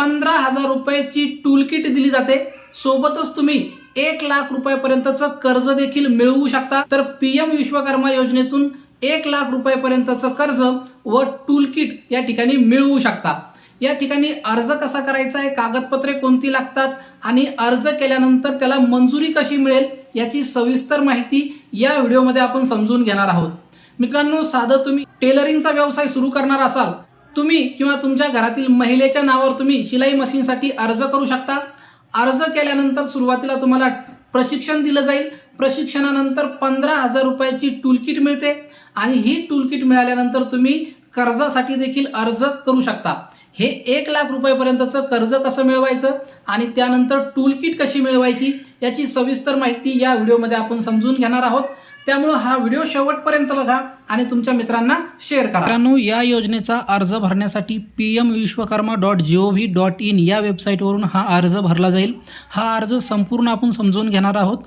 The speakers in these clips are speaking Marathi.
पंधरा हजार रुपयाची टूलकिट दिली जाते. सोबतच तुम्ही एक लाख रुपयापर्यंतचं कर्ज देखील मिळवू शकता. तर पीएम विश्वकर्मा योजनेतून एक लाख रुपयापर्यंतचं कर्ज व टूलकिट या ठिकाणी मिळवू शकता. या ठिकाणी अर्ज कसा करायचा आहे कागदपत्रे कोणती लागतात आणि अर्ज केल्यानंतर त्याला मंजुरी कशी मिळेल याची सविस्तर माहिती या व्हिडिओमध्ये आपण समजून घेणार आहोत. मित्रांनो साधं तुम्ही टेलरिंगचा व्यवसाय सुरू करणार असाल तुम्ही किंवा तुमच्या घरातील महिलेच्या नावावर तुम्ही शिलाई मशीनसाठी अर्ज करू शकता. अर्ज केल्यानंतर सुरुवातीला तुम्हाला प्रशिक्षण दिलं जाईल. प्रशिक्षणानंतर पंधरा हजार रुपयाची टूलकिट मिळते आणि ही टूलकिट मिळाल्यानंतर तुम्ही कर्जासाठी देखील अर्ज करू शकता. हे एक लाख रुपयापर्यंतचं कर्ज कसं मिळवायचं आणि त्यानंतर टूलकिट कशी मिळवायची याची सविस्तर माहिती या व्हिडिओमध्ये आपण समजून घेणार आहोत. त्यामुळं हा व्हिडिओ शेवटपर्यंत बघा आणि तुमच्या मित्रांना शेअर करा. मित्रांनो या योजनेचा अर्ज भरण्यासाठी P M Vishwakarma dot G O V dot in या वेबसाईटवरून हा अर्ज भरला जाईल. हा अर्ज संपूर्ण आपण समजून घेणार आहोत.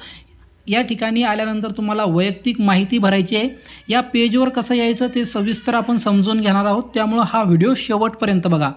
या ठिकाणी आल्यानंतर तुम्हाला वैयक्तिक माहिती भरायची आहे. या पेजवर कसं यायचं ते सविस्तर आपण समजून घेणार आहोत. त्यामुळं हा व्हिडिओ शेवटपर्यंत बघा.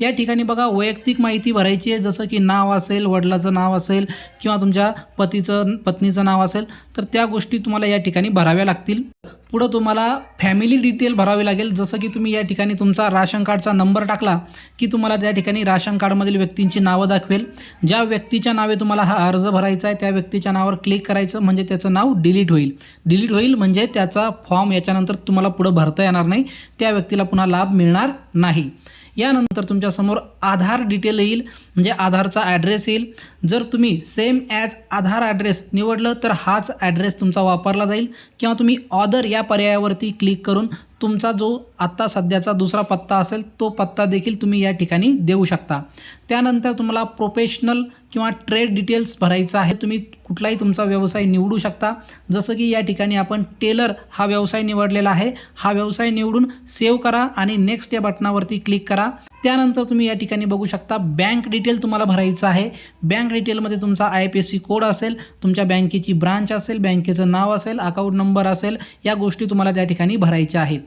या ठिकाणी बघा वैयक्तिक माहिती भरायची आहे. जसं की नाव असेल वडिलाचं नाव असेल किंवा तुमच्या पतीचं पत्नीचं नाव असेल तर त्या गोष्टी तुम्हाला या ठिकाणी भराव्या लागतील. पुढं तुम्हाला फॅमिली डिटेल भरावी लागेल. जसं की तुम्ही या ठिकाणी तुमचा राशन कार्डचा नंबर टाकला की तुम्हाला त्या ठिकाणी राशन कार्डमधील व्यक्तींची नावं दाखवेल. ज्या व्यक्तीच्या नावे तुम्हाला हा अर्ज भरायचा आहे त्या व्यक्तीच्या नावावर क्लिक करायचं म्हणजे त्याचं नाव डिलीट होईल. डिलीट होईल म्हणजे त्याचा फॉर्म याच्यानंतर तुम्हाला पुढं भरता येणार नाही. त्या व्यक्तीला पुन्हा लाभ मिळणार नाही. यानंतर तुमच्यासमोर आधार डिटेल येईल म्हणजे आधारचा ॲड्रेस येईल. जर तुम्ही सेम ॲज आधार ॲड्रेस निवडलं तर हाच ॲड्रेस तुमचा वापरला जाईल. किंवा तुम्ही ऑदर या पर्यायावरती क्लिक करून तुमचा जो आत्ता सध्याचा दुसरा पत्ता असेल तो पत्ता देखील तुम्ही या ठिकाणी देऊ शकता. त्यानंतर तुम्हाला प्रोफेशनल किंवा ट्रेड डिटेल्स भरायचा आहे तुम्ही कुठलाही तुमचा व्यवसाय निवडू शकता. जसं की या ठिकाणी आपण टेलर हा व्यवसाय निवडलेला आहे. हा व्यवसाय निवडून सेव्ह करा आणि नेक्स्ट या बटनावरती क्लिक करा. त्यानंतर तुम्ही या ठिकाणी बघू शकता बँक डिटेल तुम्हाला भरायचं आहे. बँक डिटेलमध्ये तुमचा I P S C code असेल तुमच्या बँकेची ब्रांच असेल बँकेचं नाव असेल अकाउंट नंबर असेल या गोष्टी तुम्हाला त्या ठिकाणी भरायच्या आहेत.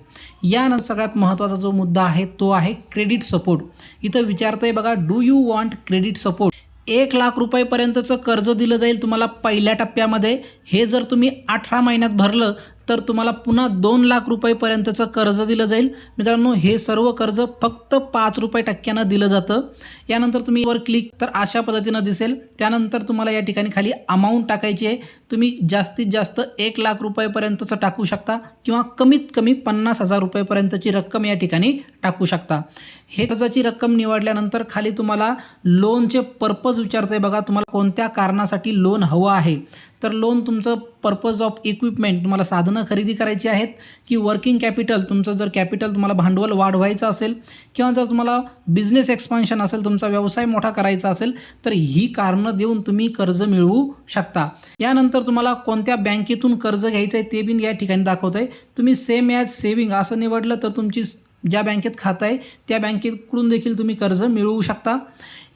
यानंतर सगळ्यात महत्त्वाचा जो मुद्दा आहे तो आहे क्रेडिट सपोर्ट. इथं विचारतंय बघा do you want credit support एक लाख रुपयेपर्यंतचं कर्ज दिलं जाईल तुम्हाला पहिल्या टप्प्यामध्ये. हे जर तुम्ही अठरा महिन्यात भरलं तर तुम्हाला पुन्हा दोन लाख रुपयेपर्यंतचं कर्ज दिलं जाईल. मित्रांनो हे सर्व कर्ज फक्त पाच रुपये टक्क्यानं दिलं जातं. यानंतर तुम्ही वर क्लिक तर अशा पद्धतीनं दिसेल. त्यानंतर तुम्हाला या ठिकाणी खाली अमाऊंट टाकायची आहे. तुम्ही जास्तीत जास्त एक लाख रुपयेपर्यंतचं टाकू शकता किंवा कमीत कमी पन्नास हजार रुपयेपर्यंतची रक्कम या ठिकाणी टाकू शकता. हे कर्जाची रक्कम निवडल्यानंतर खाली तुम्हाला लोनचे पर्पज विचारते बघा. तुम्हाला कोणत्या कारणासाठी लोन हवं आहे? तर लोन तुमचं पर्पज ऑफ इक्विपमेंट तुम्हाला साधनं खरेदी करायची आहेत की वर्किंग कॅपिटल तुमचं जर कॅपिटल तुम्हाला भांडवल वाढवायचं असेल किंवा जर तुम्हाला बिझनेस एक्सपान्शन असेल तुमचा व्यवसाय मोठा करायचा असेल तर ही कारणं देऊन तुम्ही कर्ज मिळवू शकता. यानंतर तुम्हाला कोणत्या बँकेतून कर्ज घ्यायचं आहे ते बी या ठिकाणी दाखवत आहे तुम्ही सेम ॲज सेविंग असं निवडलं तर तुमची ज्या बँकेत खातं आहे त्या बँकेकडून देखील तुम्ही कर्ज मिळवू शकता.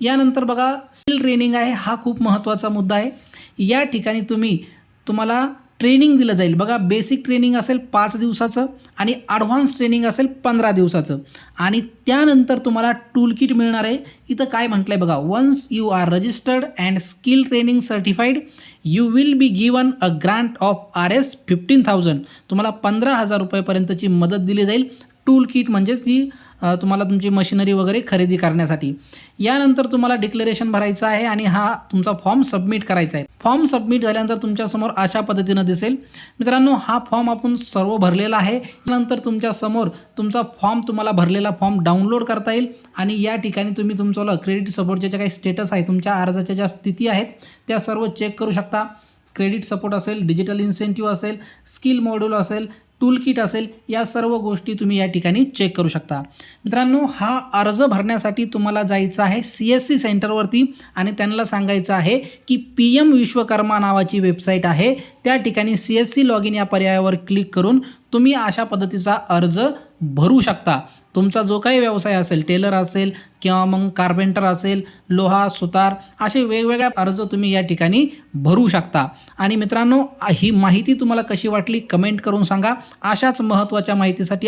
यानंतर बघा स्किल ट्रेनिंग आहे हा खूप महत्त्वाचा मुद्दा आहे. या ठिकाणी तुम्ही तुम्हाला ट्रेनिंग दिलं जाईल. बघा बेसिक ट्रेनिंग असेल पाच दिवसाचं आणि ॲडव्हान्स ट्रेनिंग असेल पंधरा दिवसाचं. आणि त्यानंतर तुम्हाला टूल किट मिळणार आहे. इथं काय म्हटलं आहे बघा once you are registered and skill training certified you will be given a grant of R S fifteen thousand तुम्हाला पंधरा हजार रुपयेपर्यंतची मदत दिली जाईल. टूल किट म्हणजेच जी तुम्हाला तुमची मशिनरी वगैरे खरेदी करण्यासाठी. यानंतर तुम्हाला डिक्लेरेशन भरायचं आहे आणि हा तुमचा फॉर्म सबमिट करायचा आहे. फॉर्म सबमिट झाल्यानंतर तुमच्यासमोर अशा पद्धतीनं दिसेल. मित्रांनो हा फॉर्म आपण सर्व भरलेला आहे. नंतर तुमच्यासमोर तुमचा फॉर्म तुम्हाला भरलेला फॉर्म डाउनलोड करता येईल आणि या ठिकाणी तुम्ही तुमचं क्रेडिट सपोर्टचे जे काही स्टेटस आहे तुमच्या अर्जाच्या ज्या स्थिती आहेत त्या सर्व चेक करू शकता. क्रेडिट सपोर्ट असेल डिजिटल इन्सेंटिव्ह असेल स्किल मॉड्यूल असेल टूल किट असेल या सर्व गोष्टी तुम्ही या ठिकाणी चेक करू शकता. मित्रांनो हा अर्ज भरण्यासाठी तुम्हाला जायचं आहे सी एस सी सेंटरवरती आणि त्यांना सांगायचं आहे की पी एम विश्वकर्मा नावाची वेबसाईट आहे. त्या ठिकाणी C S C log in या पर्यायावर क्लिक करून तुम्ही अशा पद्धतीचा अर्ज भरू शकता. तुमचा जो काही व्यवसाय असेल टेलर असेल किंवा मग कार्पेंटर असेल लोहा सुतार असे वेगवेगळ्या अर्ज तुम्ही या ठिकाणी भरू शकता. आणि मित्रांनो ही माहिती तुम्हाला कशी वाटली कमेंट करून सांगा. अशाच महत्त्वाच्या माहितीसाठी